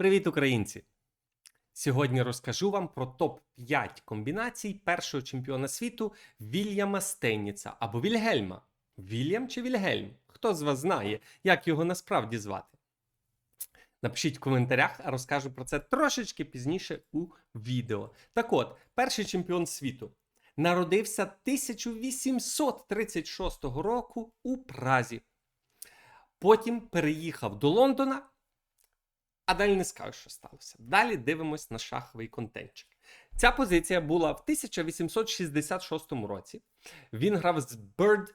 Привіт, українці! Сьогодні розкажу вам про топ-5 комбінацій першого чемпіона світу Вільяма Стейніца або Вільгельма. Вільям чи Вільгельм? Хто з вас знає, як його насправді звати? Напишіть в коментарях, а розкажу про це трошечки пізніше у відео. Так от, перший чемпіон світу народився 1836 року у Празі. Потім переїхав до Лондона, а далі не скажу, що сталося. Далі дивимось на шаховий контентчик. Ця позиція була в 1866 році. Він грав з Bird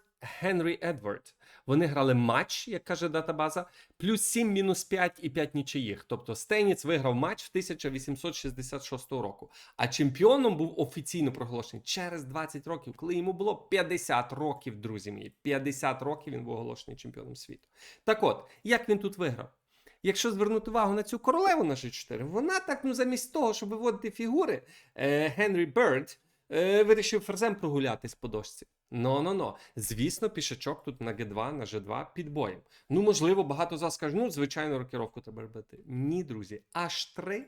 Henry Edward. Вони грали матч, як каже датабаза, плюс 7 мінус 5 і 5 нічиїх. Тобто Стейніц виграв матч в 1866 року. А чемпіоном був офіційно проголошений через 20 років, коли йому було 50 років, друзі мої. 50 років він був оголошений чемпіоном світу. Так от, як він тут виграв? Якщо звернути увагу на цю королеву на G4, вона так, ну замість того, щоб виводити фігури, е, Генрі Берд е, вирішив ферзем прогулятись по дошці. Но-но-но. Звісно, пішачок тут на G2, на G2 під боєм. Ну, можливо, багато з вас скажуть, ну, звичайно, рокіровку треба робити. Ні, друзі. Аж три.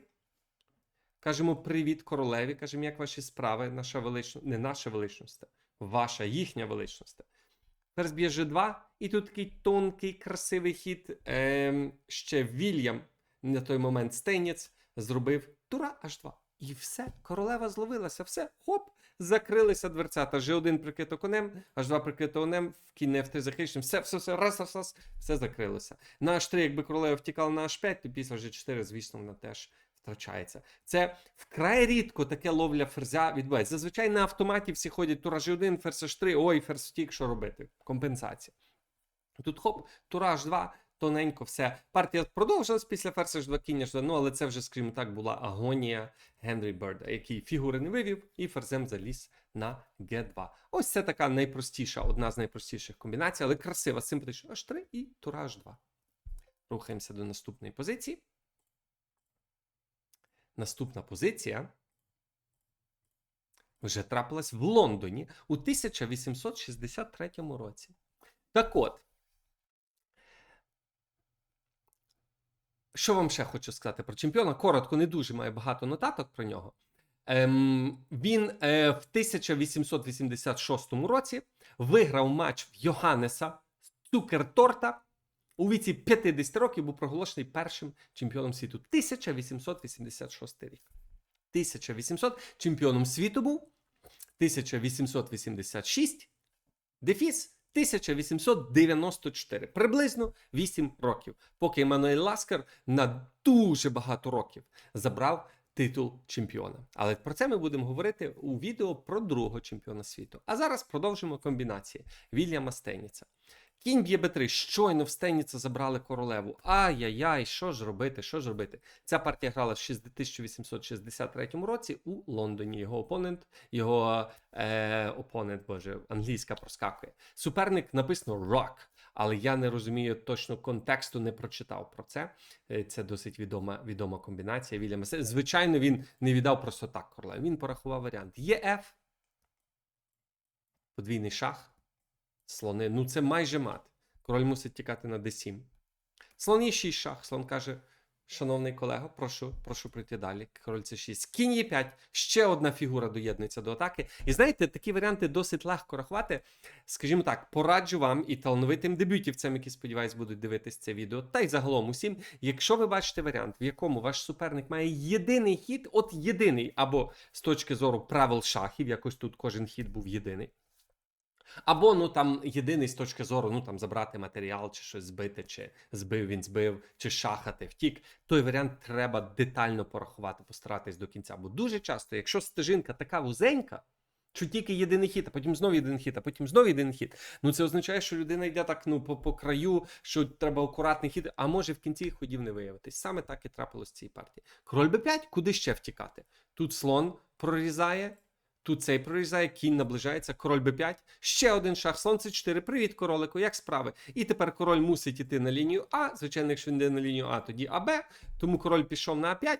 Кажемо привіт королеві, кажемо, як ваші справи, наша величність, не наша величність, ваша, їхня величність. Ферзь б'є G2, і тут такий тонкий, красивий хід. Ем, ще Вільям на той момент Стейніц зробив тура H2. І все, королева зловилася, все, хоп, закрилися дверцята. G1 прикрито конем, H2 прикрито конем, в кінь F3 захищеним, все, все, все, раз, раз, раз, все закрилося. На H3, якби королева втікала на H5, то після G4, звісно, вона теж втрачається. Це вкрай рідко таке ловля ферзя відбувається. Зазвичай на автоматі всі ходять тура G1, ферзь H3, ой, ферзь втік, що робити? Компенсація. Тут хоп, тура H2, тоненько все. Партія продовжилась після ферзь H2, кінь H2, ну але це вже, скажімо так, була агонія Генрі Берда, який фігури не вивів і ферзем заліз на G2. Ось це така найпростіша, одна з найпростіших комбінацій, але красива, симпатична. H3 і тура H2. Рухаємося до наступної позиції. Наступна позиція вже трапилась в Лондоні у 1863 році. Так от, що вам ще хочу сказати про чемпіона? Коротко, не дуже маю багато нотаток про нього. Ем, він е, в 1886 році виграв матч в Йоханнеса Цукерторта. У віці 50 років був проголошений першим чемпіоном світу. 1886 рік. 1800 чемпіоном світу був 1886, дефіс 1894. Приблизно 8 років. Поки Еммануель Ласкар на дуже багато років забрав титул чемпіона. Але про це ми будемо говорити у відео про другого чемпіона світу. А зараз продовжимо комбінації Вільяма Стейніца. Кінь б'є Б3, щойно в Стейніца забрали королеву. Ай-яй-яй, що ж робити? Що ж робити? Ця партія грала в 1863 році у Лондоні. Його опонент, його е, опонент, боже, англійська проскакує. Суперник написано Rock, але я не розумію точно контексту, не прочитав про це. Е, Це досить відома відома комбінація Вільяма. Звичайно, він не віддав просто так королеву. Він порахував варіант. Є F, подвійний шах. Слони, ну це майже мат. Король мусить тікати на d7. Слон є 6 шах. Слон каже: шановний колего, прошу, прошу прийти далі. Король це 6. Кінь є 5. Ще одна фігура доєднується до атаки. І знаєте, такі варіанти досить легко рахувати. Скажімо так, пораджу вам і талановитим дебютівцям, які сподіваюсь, будуть дивитись це відео. Та й загалом усім, якщо ви бачите варіант, в якому ваш суперник має єдиний хід, от єдиний, або з точки зору правил шахів, якось тут кожен хід був єдиний. Або ну там єдиний з точки зору, ну там забрати матеріал, чи щось збити, чи збив він збив, чи шахати втік. Той варіант треба детально порахувати, постаратись до кінця. Бо дуже часто, якщо стежинка така вузенька, що тільки єдиний хід, а потім знову єдиний хід, а потім знову єдиний хід. Ну це означає, що людина йде так ну по, по краю, що треба акуратний хід, а може в кінці ходів не виявитись. Саме так і трапилось в цій партії. Король Б5, куди ще втікати? Тут слон прорізає. Тут цей прорізає, кінь наближається, король Б5. Ще один шах, слон С4. Привіт, королику, як справи? І тепер король мусить іти на лінію А. Звичайно, якщо він йде на лінію А, тоді АБ. Тому король пішов на А5.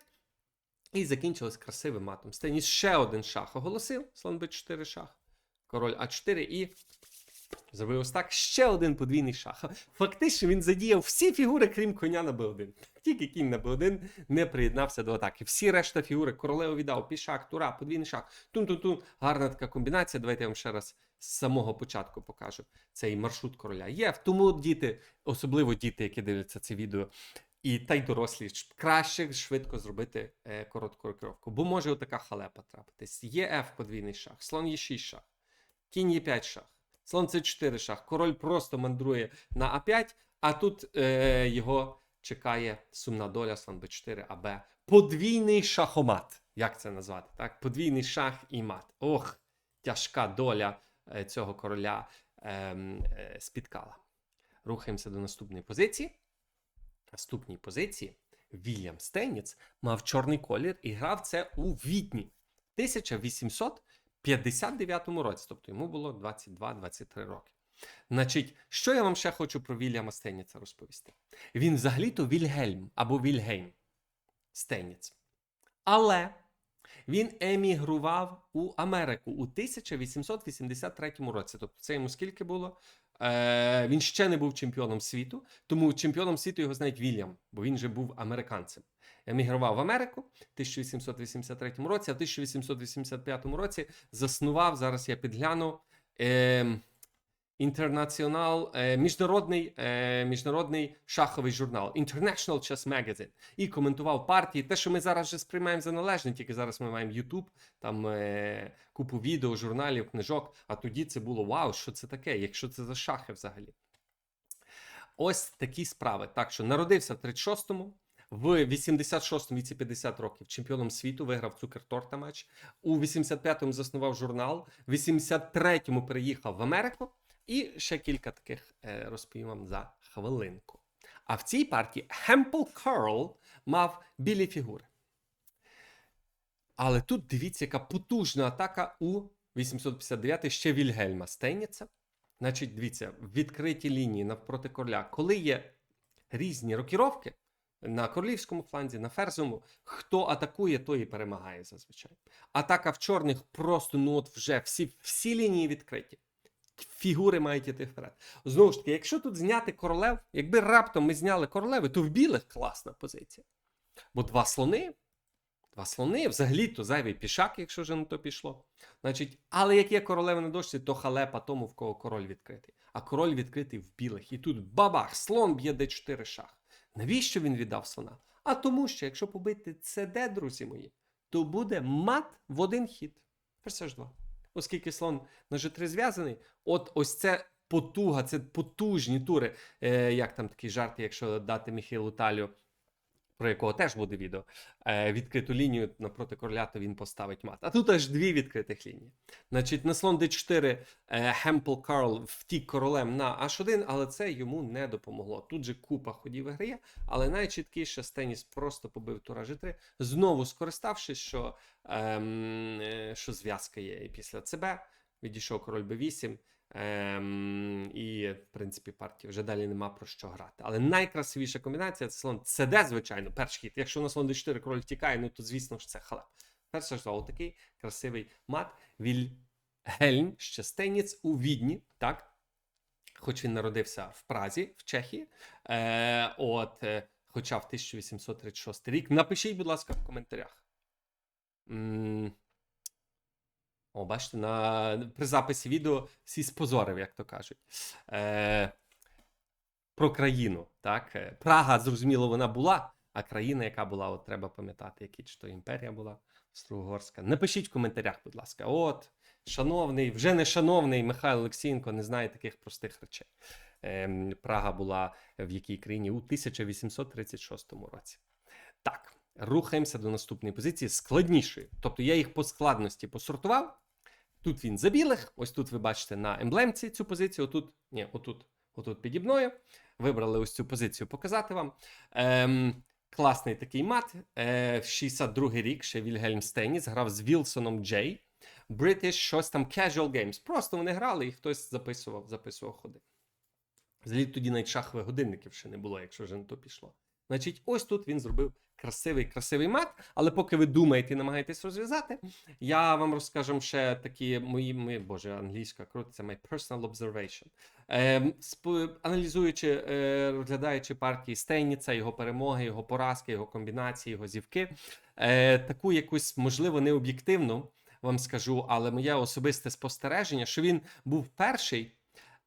І закінчилось красивим матом. Стеніс ще один шах оголосив. Слон Б4 шах. Король А4 і Зробив ось так. Ще один подвійний шах. Фактично він задіяв всі фігури, крім коня на Б1. Тільки кінь на Б1 не приєднався до атаки. Всі решта фігури королеву віддав, пішак, тура, подвійний шах, тун-тун-тун. Гарна така комбінація. Давайте я вам ще раз з самого початку покажу цей маршрут короля. Є, тому діти, особливо діти, які дивляться це відео, і та й дорослі краще швидко зробити е, коротку рокировку. Бо може отака халепа трапитись. Є F подвійний шах, слон є 6 шах, кінь є 5 шах, слон c 4 шах. Король просто мандрує на А5, а тут е, його чекає сумна доля слон Б4, АБ. Подвійний шахомат. Як це назвати? Так? Подвійний шах і мат. Ох, тяжка доля е, цього короля е, е, спіткала. Рухаємося до наступної позиції. Наступній позиції Вільям Стейніц мав чорний колір і грав це у Відні 1800. 59-му році, тобто йому було 22-23 роки. Значить, що я вам ще хочу про Вільяма Стейніца розповісти? Він взагалі-то Вільгельм або Вільгейм Стейніц. Але він емігрував у Америку у 1883 році. Тобто, це йому скільки було? Е, він ще не був чемпіоном світу, тому чемпіоном світу його знають Вільям, бо він же був американцем. Емігрував в Америку в 1883 році, а в 1885 році заснував, зараз я підгляну, е, інтернаціонал, міжнародний, е, міжнародний шаховий журнал International Chess Magazine і коментував партії. Те, що ми зараз вже сприймаємо за належне, тільки зараз ми маємо YouTube, там е, купу відео, журналів, книжок. А тоді це було вау, що це таке, якщо це за шахи взагалі. Ось такі справи. Так що народився в 36-му. В 86-му віці 50 років чемпіоном світу виграв цукерторта матч. У 85-му заснував журнал. В 83-му переїхав в Америку. І ще кілька таких е, розповім за хвилинку. А в цій партії Хемпл Карл мав білі фігури. Але тут дивіться, яка потужна атака у 859 ще Вільгельма Стейніца. Значить, дивіться, в відкриті лінії навпроти короля. Коли є різні рокіровки на королівському фланзі, на ферзовому, хто атакує, той і перемагає зазвичай. Атака в чорних просто ну от вже всі, всі лінії відкриті. Фігури мають іти вперед. Знову ж таки, якщо тут зняти королев, якби раптом ми зняли королеви, то в білих класна позиція. Бо два слони, два слони, взагалі-то зайвий пішак, якщо вже на то пішло. Значить, але як є королева на дошці, то халепа тому, в кого король відкритий. А король відкритий в білих. І тут бабах, слон б'є d4 шах. Навіщо він віддав слона? А тому, що якщо побити CD, друзі мої, то буде мат в один хід. Ферзь 2 Оскільки слон на G3 зв'язаний, от ось це потуга, це потужні тури. Е, як там такі жарти, якщо дати Міхілу Талю, про якого теж буде відео, е, відкриту лінію напроти короля, то він поставить мат. А тут аж дві відкритих лінії. Значить, на слон d4 е, Хемпл Карл втік королем на h1, але це йому не допомогло. Тут же купа ходів виграє, але найчіткіше Стеніс просто побив тура g3, знову скориставшись, що, ем, е, що зв'язка є. І після ЦБ відійшов король b8. Ем, і, в принципі, партії вже далі нема про що грати. Але найкрасивіша комбінація це слон ЦД, звичайно, перший хід. Якщо на слон d4 король втікає, ну то звісно ж це халеп. Перше ж знову такий красивий мат. Вільгельм Щастеніць у Відні, так? Хоч він народився в Празі, в Чехії. Е, от, е, хоча в 1836 рік. Напишіть, будь ласка, в коментарях. М, О, бачите, на, при записі відео всі спозорив, як то кажуть. Е, про країну. Так? Е, Прага, зрозуміло, вона була, а країна, яка була, от треба пам'ятати, які чи то імперія була Австро-Угорська. Напишіть в коментарях, будь ласка. От, шановний, вже не шановний Михайло Олексієнко не знає таких простих речей. Ем, Прага була в якій країні у 1836 році. Так, рухаємося до наступної позиції складнішої. Тобто я їх по складності посортував. Тут він за білих, ось тут ви бачите на емблемці цю позицію. Отут, ні, отут, отут піді. Вибрали ось цю позицію показати вам. Ем, класний такий мат. Е, в 62-й рік ще Вільгельм Стеніс грав з Вілсоном Джей. British щось там casual games. Просто вони грали і хтось записував, записував ходи. Взагалі тоді навіть шахових годинників ще не було, якщо вже на то пішло. Значить, ось тут він зробив красивий, красивий мат. Але поки ви думаєте і намагаєтесь розв'язати, я вам розкажу ще такі мої, мої боже, англійська це my personal observation. Сп- аналізуючи, е, розглядаючи партії Стейніца, його перемоги, його поразки, його комбінації, його зівки, е, таку якусь, можливо, не об'єктивну, вам скажу, але моє особисте спостереження, що він був перший,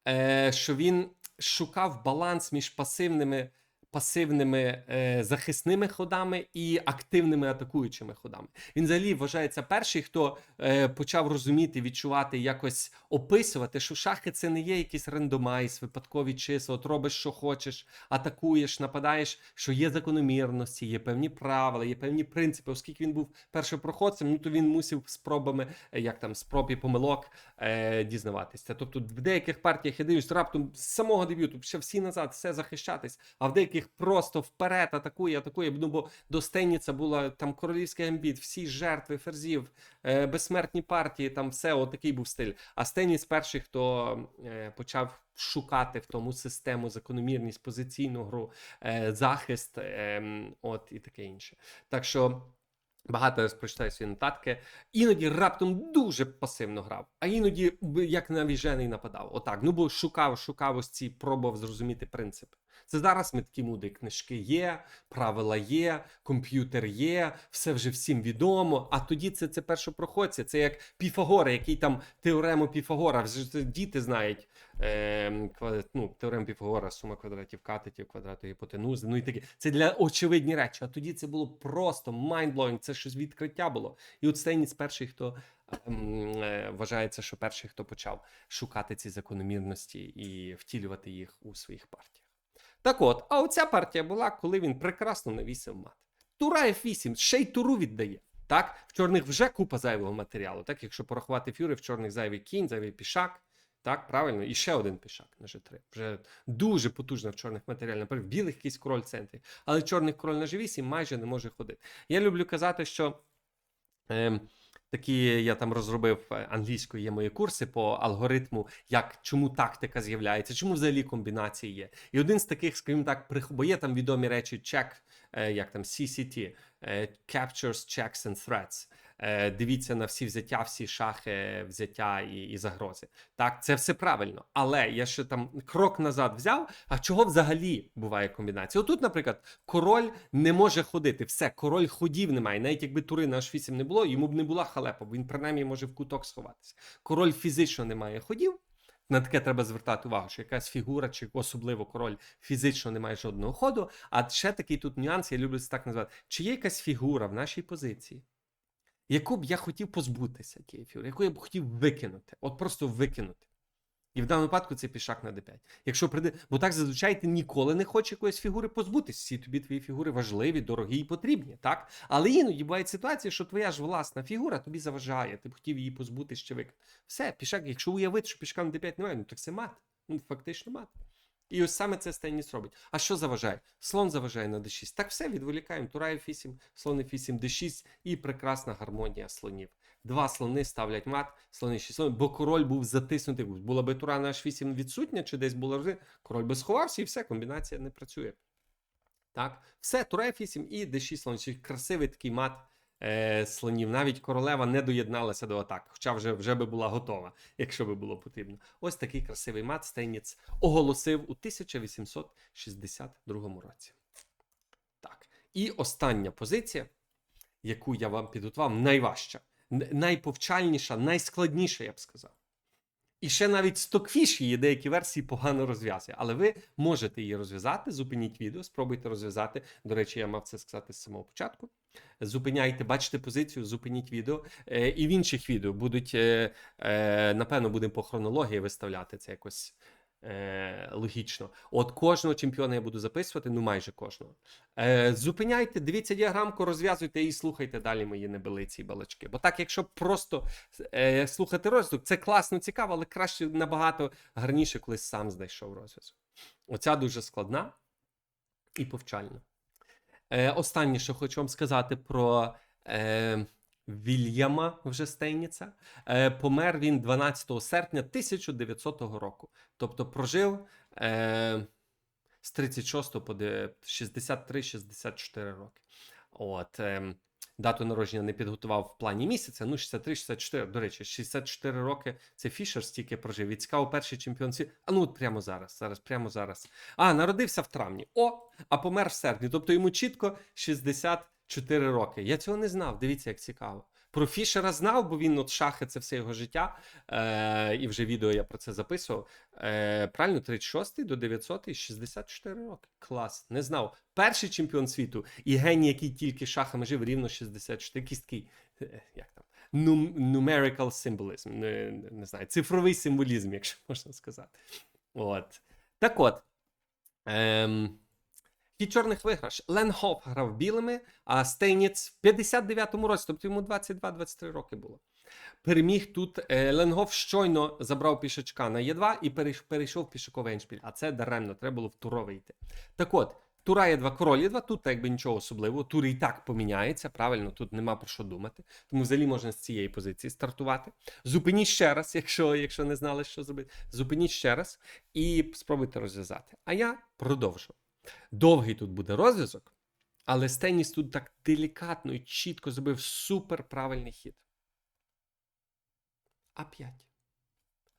е, що він шукав баланс між пасивними. Пасивними е, захисними ходами і активними атакуючими ходами. Він взагалі вважається перший, хто е, почав розуміти, відчувати, якось описувати, що шахи це не є якийсь рандомайз, випадкові числа. От робиш, що хочеш, атакуєш, нападаєш, що є закономірності, є певні правила, є певні принципи. Оскільки він був першопроходцем, ну то він мусив спробами, е, як там спроб і помилок е, дізнаватися. Тобто, в деяких партіях я дивлюсь, раптом з самого дебюту ще всі назад, все захищатись, а в деяких просто вперед атакує, атакує. Ну бо до Стейніца була там королівський амбіт, всі жертви ферзів, е, безсмертні партії, там все отакий був стиль. А Стеніс перший, хто е, почав шукати в тому систему, закономірність, позиційну гру, е, захист, е, от і таке інше. Так що. Багато раз прочитаю свої нотатки. Іноді раптом дуже пасивно грав, а іноді як навіжений нападав. Отак. Ну бо шукав, шукав ось ці, пробував зрозуміти принципи. Це зараз ми такі муди, книжки є, правила є, комп'ютер є, все вже всім відомо. А тоді це, це першопроходці, це як Піфагора, який там теорему Піфагора. Вже діти знають е, ква- ну, теорему Піфагора, сума квадратів катетів, квадрату гіпотенузи. Ну і таке. Це для очевидні речі. А тоді це було просто mindblowing, це щось відкриття було. І от Стейніц перший, хто ем, е, вважається, що перший, хто почав шукати ці закономірності і втілювати їх у своїх партіях. Так от, а оця партія була, коли він прекрасно навісив мат. Тура F8, ще й туру віддає. Так, в чорних вже купа зайвого матеріалу. Так, якщо порахувати фюри, в чорних зайвий кінь, зайвий пішак. Так, правильно, і ще один пішак на G3. Вже дуже потужно в чорних матеріалах. Наприклад, в білих якийсь король в центрі. Але чорних король на G8 майже не може ходити. Я люблю казати, що. Ем, Такі я там розробив е, англійською є мої курси по алгоритму, як чому тактика з'являється, чому взагалі комбінації є. І один з таких, скажімо так, бо є там відомі речі check, е, як там CCT, е, captures, checks and threats. Е, Дивіться на всі взяття, всі шахи, взяття і, і загрози. Так, це все правильно. Але я ще там крок назад взяв. А чого взагалі буває комбінація? Отут, наприклад, король не може ходити. Все, король ходів немає. Навіть якби тури на H8 не було, йому б не була халепа, бо він принаймні може в куток сховатися. Король фізично не має ходів. На таке треба звертати увагу, що якась фігура, чи особливо король фізично не має жодного ходу. А ще такий тут нюанс, я люблю це так називати. Чи є якась фігура в нашій позиції, яку б я хотів позбутися тієї фігури, яку я б хотів викинути, от просто викинути. І в даному випадку це пішак на d5. Якщо прийде, бо так зазвичай ти ніколи не хочеш якоїсь фігури позбутися. Всі тобі твої фігури важливі, дорогі і потрібні, так? Але іноді бувають ситуації, що твоя ж власна фігура тобі заважає, ти б хотів її позбутися чи викинути. Все, пішак, якщо уявити, що пішка на d5 немає, ну так це мат. Ну, фактично мат. І ось саме це Стейніс робить. А що заважає? Слон заважає на d6. Так все, відволікаємо. Тура F8, слон F8, d6 і прекрасна гармонія слонів. Два слони ставлять мат, слони 6 слонів, бо король був затиснутий. Була би тура на H8 відсутня, чи десь була вже, король би сховався і все, комбінація не працює. Так, все, тура F8 і d6 слон. Красивий такий мат е, слонів. Навіть королева не доєдналася до атак, хоча вже, вже би була готова, якщо би було потрібно. Ось такий красивий мат Стейніц оголосив у 1862 році. Так. І остання позиція, яку я вам підготував, найважча, найповчальніша, найскладніша, я б сказав. І ще навіть стокфіш її деякі версії погано розв'язує. Але ви можете її розв'язати. Зупиніть відео, спробуйте розв'язати. До речі, я мав це сказати з самого початку. Зупиняйте, бачите позицію, зупиніть відео. Е, і в інших відео будуть, е, е, напевно, будемо по хронології виставляти це якось е, логічно. От кожного чемпіона я буду записувати, ну майже кожного. Е, зупиняйте, дивіться діаграмку, розв'язуйте і слухайте далі мої небелиці і балачки. Бо так, якщо просто е, слухати розвиток, це класно, цікаво, але краще набагато гарніше, коли сам знайшов розв'язок. Оця дуже складна і повчальна. Е, останнє, що хочу вам сказати про е, Вільяма вже Стейніца. Е, помер він 12 серпня 1900 року. Тобто прожив е, з 36 по 63-64 роки. От, ем, дату народження не підготував в плані місяця. Ну, 63-64. До речі, 64 роки це Фішер стільки прожив. І цікаво, перший чемпіон світу. А ну, от прямо зараз, зараз, прямо зараз. А, народився в травні. О, а помер в серпні. Тобто йому чітко 64 роки. Я цього не знав. Дивіться, як цікаво. Про Фішера знав, бо він от шахи це все його життя. Е, і вже відео я про це записував. Е, правильно, 36 до 900 64 роки. Клас, не знав. Перший чемпіон світу і геній, який тільки шахами жив, рівно 64. Якийсь такий, як там, numerical symbolism, не, не знаю, цифровий символізм, якщо можна сказати. От. Так от. Ем, Хід чорних виграш. Лен Хофф грав білими, а Стейніц в 59-му році, тобто йому 22-23 роки було. Переміг тут е, Ленгоф щойно забрав пішачка на Е2 і перейшов в пішаковий еншпіль. А це даремно, треба було в туровий йти. Так от, тура Е2, король Е2, тут якби нічого особливого. Тур і так поміняється, правильно, тут нема про що думати. Тому взагалі можна з цієї позиції стартувати. Зупиніть ще раз, якщо, якщо не знали, що зробити. Зупиніть ще раз і спробуйте розв'язати. А я продовжу. Довгий тут буде розв'язок, але Стеніс тут так делікатно і чітко зробив супер правильний хід. А5.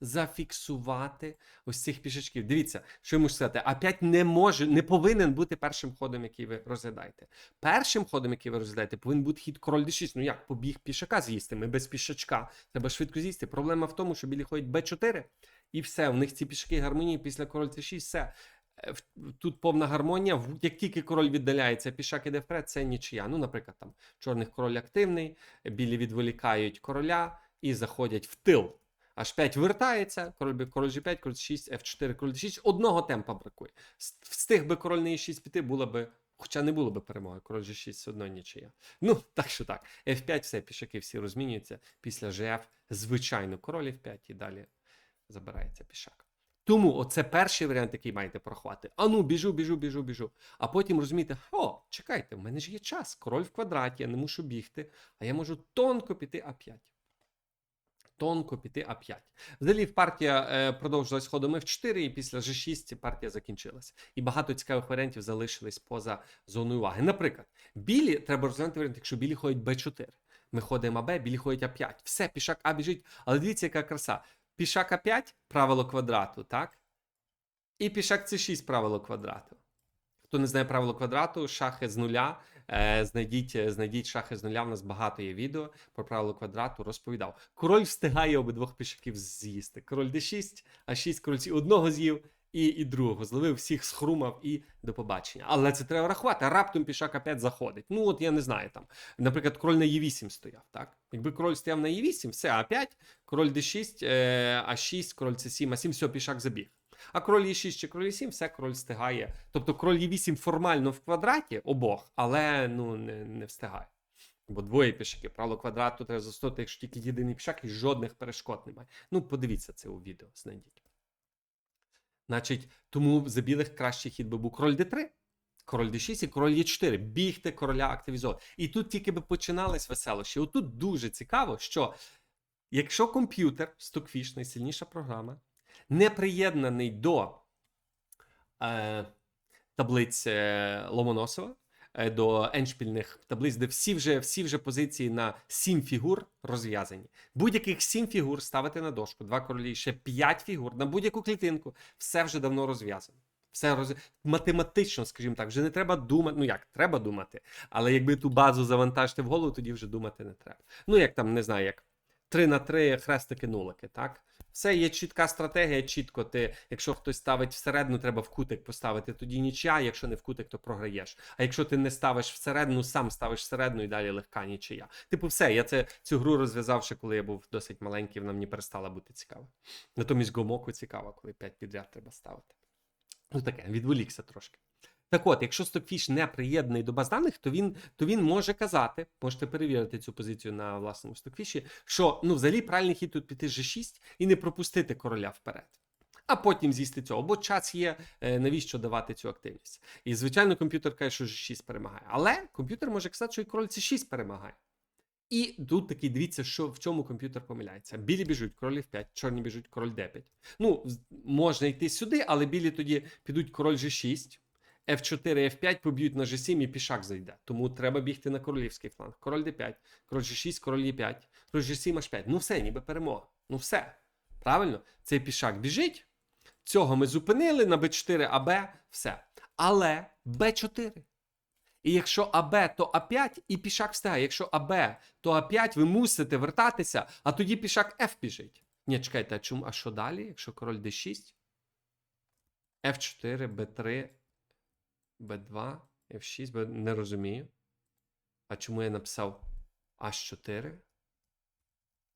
Зафіксувати ось цих пішачків. Дивіться, що я можу сказати, А5 не може, не повинен бути першим ходом, який ви розглядаєте. Першим ходом, який ви розглядаєте, повинен бути хід король d6. Ну як побіг пішака з'їсти? Ми без пішачка. Треба швидко з'їсти. Проблема в тому, що білі ходять Б4, і все. У них ці пішаки гармонії після король c6, все. Е, Тут повна гармонія. Як тільки король віддаляється, пішак іде вперед, це нічия. Ну, наприклад, там чорних король активний, білі відволікають короля і заходять в тил. H5 вертається, король король G5, король 6, F4, король D6. Одного темпа бракує. Встиг би король на E6 піти, було би. Хоча не було би перемоги, король G6 все одно нічия. Ну, так що так. F5, все, пішаки всі розмінюються. Після GF, звичайно, король F5 і далі забирається пішак. Тому оце перший варіант, який маєте порахувати. А ну, біжу, біжу, біжу, біжу. А потім розумієте, о, чекайте, в мене ж є час. Король в квадраті, я не мушу бігти, а я можу тонко піти А5. Тонко піти А5. Взагалі, партія е, продовжилась ходом F4, і після G6 партія закінчилася. І багато цікавих варіантів залишились поза зоною уваги. Наприклад, білі треба розглянути варіант, якщо білі ходять Б4. Ми ходимо АБ, білі ходять А5. Все, пішак А біжить. Але дивіться, яка краса. Пішак А5 правило квадрату, так? І пішак С6 правило квадрату. Хто не знає правило квадрату, шахи з нуля. Е, знайдіть, е, знайдіть шахи з нуля. У нас багато є відео про правило квадрату. Розповідав. Король встигає обидвох пішаків з'їсти. Король d6, а 6 король С одного з'їв і, і другого. Зловив всіх, схрумав і до побачення. Але це треба рахувати. Раптом пішак опять заходить. Ну, от я не знаю там. Наприклад, король на Е8 стояв. так? Якби король стояв на Е8, все, А5, король d6, е, А6, король С7, А7, все, пішак забіг. А король Е6 чи король Е7, все король встигає. Тобто король Е8 формально в квадраті обох, але ну не, не встигає. Бо двоє пішаків. Правило квадрату треба застояти, якщо тільки єдиний пішак і жодних перешкод немає. Ну, подивіться це у відео, знайдіть. Значить, тому за білих кращий хід би був король d3, король d6 і король e4. Бігти короля активізовувати. І тут тільки би починались веселощі. Отут дуже цікаво, що якщо комп'ютер, Stockfish, найсильніша програма, не приєднаний до е, таблиць е, Ломоносова, до еншпільних таблиць, де всі вже, всі вже позиції на 7 фігур розв'язані. Будь-яких 7 фігур ставити на дошку, два королі, ще 5 фігур на будь-яку клітинку, все вже давно розв'язано. Все роз... математично, скажімо так, вже не треба думати. Ну як, треба думати, але якби ту базу завантажити в голову, тоді вже думати не треба. Ну, як там, не знаю, як 3 на 3 хрестики нулики, так? Все, є чітка стратегія, чітко ти, якщо хтось ставить всередину, треба в кутик поставити, тоді нічия, якщо не в кутик, то програєш. А якщо ти не ставиш всередину, сам ставиш всередину і далі легка нічия. Типу, все, я це цю гру розв'язав ще, коли я був досить маленький, вона мені перестала бути цікава. Натомість гомоку цікаво, коли 5 підряд треба ставити. Ну таке, відволікся трошки. Так от, якщо Stockfish не приєднаний до баз даних, то він, то він може казати, можете перевірити цю позицію на власному Stockfish, що ну, взагалі правильний хід тут піти G6 і не пропустити короля вперед. А потім з'їсти цього, бо час є, е, навіщо давати цю активність. І, звичайно, комп'ютер каже, що G6 перемагає. Але комп'ютер може казати, що і король C6 перемагає. І тут такий дивіться, що в чому комп'ютер помиляється. Білі біжуть, король F5, чорні біжуть, король D5. Ну, можна йти сюди, але білі тоді підуть король G6, F4, F5 поб'ють на G7 і пішак зайде. Тому треба бігти на королівський фланг. Король D5, король G6, король E5, король G7, H5. Ну все, ніби перемога. Ну все. Правильно? Цей пішак біжить. Цього ми зупинили на b4, АБ, все. Але Б4. І якщо АБ, то А5 і пішак встигає. Якщо АБ, то А5, ви мусите вертатися, а тоді пішак F біжить. Ні, чекайте, а чому? А що далі? Якщо король D6? F4, B3, B2, F6, Б... не розумію. А чому я написав H4?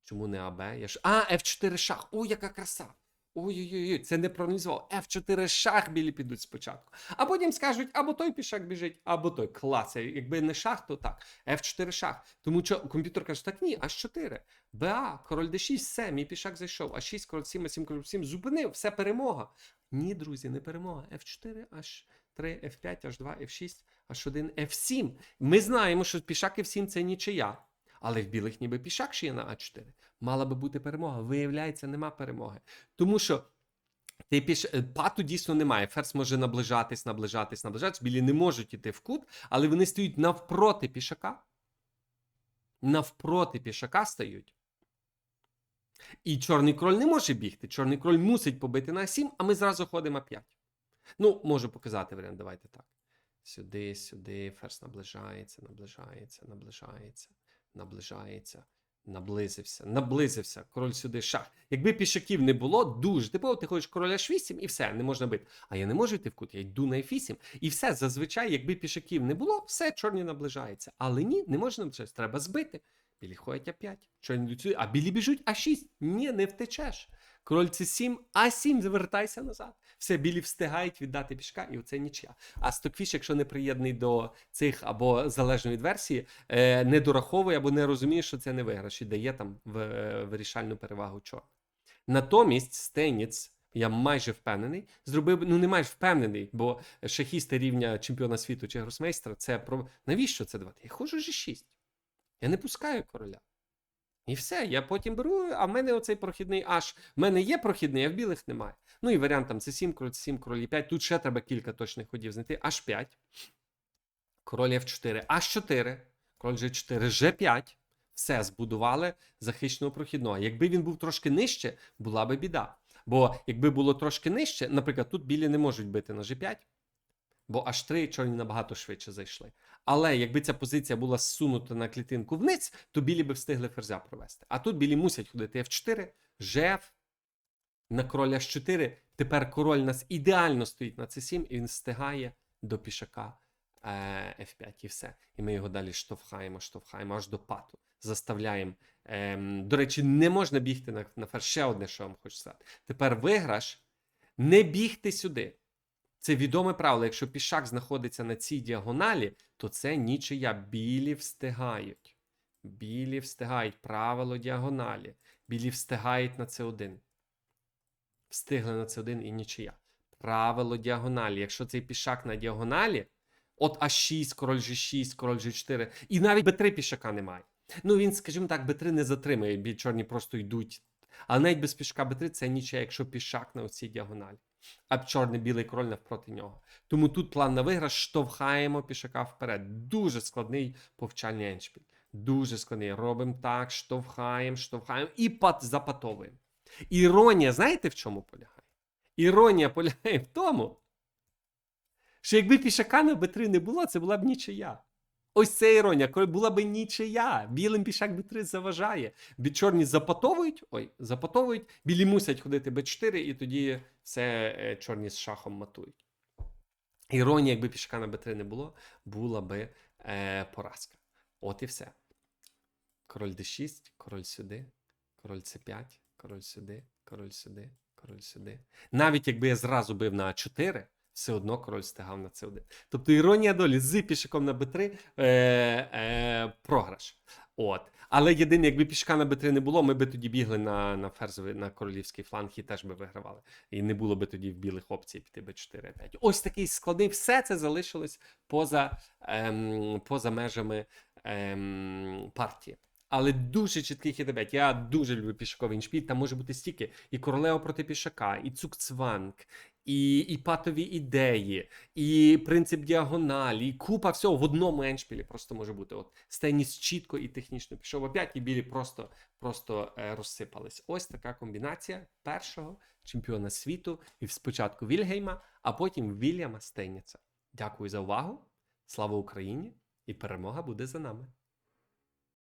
Чому не АБ? Я ж... А, F4 шах. Ой, яка краса! Ой-ой-ой, це не проаналізував. F4 шах білі підуть спочатку. А потім скажуть, або той пішак біжить, або той. Клас. Якби не шах, то так. F4 шах. Тому що комп'ютер каже, так ні, H4. БА, король D6, все, мій пішак зайшов. А6, король 7, А7, король 7, зупинив, все перемога. Ні, друзі, не перемога. F4, H3, F5, H2, F6, H1, F7. Ми знаємо, що пішак F7 це нічия. Але в білих ніби пішак ще є на А4. Мала би бути перемога. Виявляється, нема перемоги. Тому що ти піш... е, пату дійсно немає. Ферзь може наближатись, наближатись, наближатись. Білі не можуть іти в кут, але вони стоять навпроти пішака. Навпроти пішака стають. І чорний кроль не може бігти. Чорний кроль мусить побити на 7, а ми зразу ходимо 5. Ну, можу показати варіант. Давайте так. Сюди, сюди, ферзь наближається, наближається, наближається, наближається, наблизився, наблизився. Король сюди шах. Якби пішаків не було, дуже типово, ти ходиш короля H8 і все, не можна бити. А я не можу йти в кут, я йду на F8. І все, зазвичай, якби пішаків не було, все, чорні наближається. Але ні, не можна наближатися, треба збити. Білі ходять А5, чорні а білі біжуть А6. Ні, не втечеш. Король С7, А7, завертайся назад. Все, білі встигають віддати пішка, і оце нічия. А стокфіш, якщо не приєднаний до цих або залежно від версії, е, не дораховує або не розуміє, що це не виграш і дає там е, вирішальну перевагу чорним. Натомість Стеніц, я майже впевнений, зробив, ну не майже впевнений, бо шахісти рівня чемпіона світу чи гросмейстера, це про навіщо це давати? Я ходжу G6. Я не пускаю короля. І все, я потім беру, а в мене оцей прохідний аж. В мене є прохідний, а в білих немає. Ну і варіант там це 7, король 7, король 5. Тут ще треба кілька точних ходів знайти. Аж 5. Король F4, H4, король G4, G5. Все, збудували захищеного прохідного. Якби він був трошки нижче, була би біда. Бо якби було трошки нижче, наприклад, тут білі не можуть бити на G5, бо H3 чорні набагато швидше зайшли. Але якби ця позиція була зсунута на клітинку вниз, то білі би встигли ферзя провести. А тут білі мусять ходити F4, GF, на король H4. Тепер король нас ідеально стоїть на C7, і він встигає до пішака е, F5 і все. І ми його далі штовхаємо, штовхаємо аж до пату. Заставляємо. Ем, до речі, не можна бігти на, на ферзь. Ще одне, що я вам хочу сказати. Тепер виграш, не бігти сюди. Це відоме правило. Якщо пішак знаходиться на цій діагоналі, то це нічия. Білі встигають. Білі встигають. Правило діагоналі. Білі встигають на це один. Встигли на це один і нічия. Правило діагоналі. Якщо цей пішак на діагоналі, от А6, король G6, король G4, і навіть Б3 пішака немає. Ну він, скажімо так, Б3 не затримує, білі чорні просто йдуть. Але навіть без пішка Б3 це нічия, якщо пішак на оцій діагоналі. А чорний білий король навпроти нього. Тому тут план на виграш штовхаємо пішака вперед. Дуже складний повчальний еншпіль. Дуже складний. Робимо так, штовхаємо, штовхаємо і пат запатовуємо. Іронія, знаєте в чому полягає? Іронія полягає в тому, що якби пішака на Б3 не було, це була б нічия. Ось це іронія, коли була б нічия. Білим пішак Б3 заважає. Бі чорні запатовують, ой, запатовують, білі мусять ходити Б4, і тоді все е, чорні з шахом матують. Іронія, якби пішака на Б3 не було, була би е, поразка. От і все. Король d6, король сюди, король c5, король сюди, король сюди, король сюди. Навіть якби я зразу бив на А4, все одно король стигав на c1. Тобто іронія долі з пішаком на b3 е, е, програш. От. Але єдине, якби пішка на b3 не було, ми би тоді бігли на, на ферзовий, на королівський фланг і теж би вигравали. І не було би тоді в білих опцій піти b4 5 Ось такий складний. Все це залишилось поза, ем, поза межами ем, партії. Але дуже чіткий хід 5 Я дуже люблю пішаковий іншпіль. Там може бути стільки і королева проти пішака, і цукцванг, і, і патові ідеї, і принцип діагоналі, і купа всього в одному еншпілі просто може бути. От Стеніс чітко і технічно пішов опять, і білі просто, просто е, розсипались. Ось така комбінація першого чемпіона світу і спочатку Вільгейма, а потім Вільяма Стейніца. Дякую за увагу. Слава Україні! І перемога буде за нами.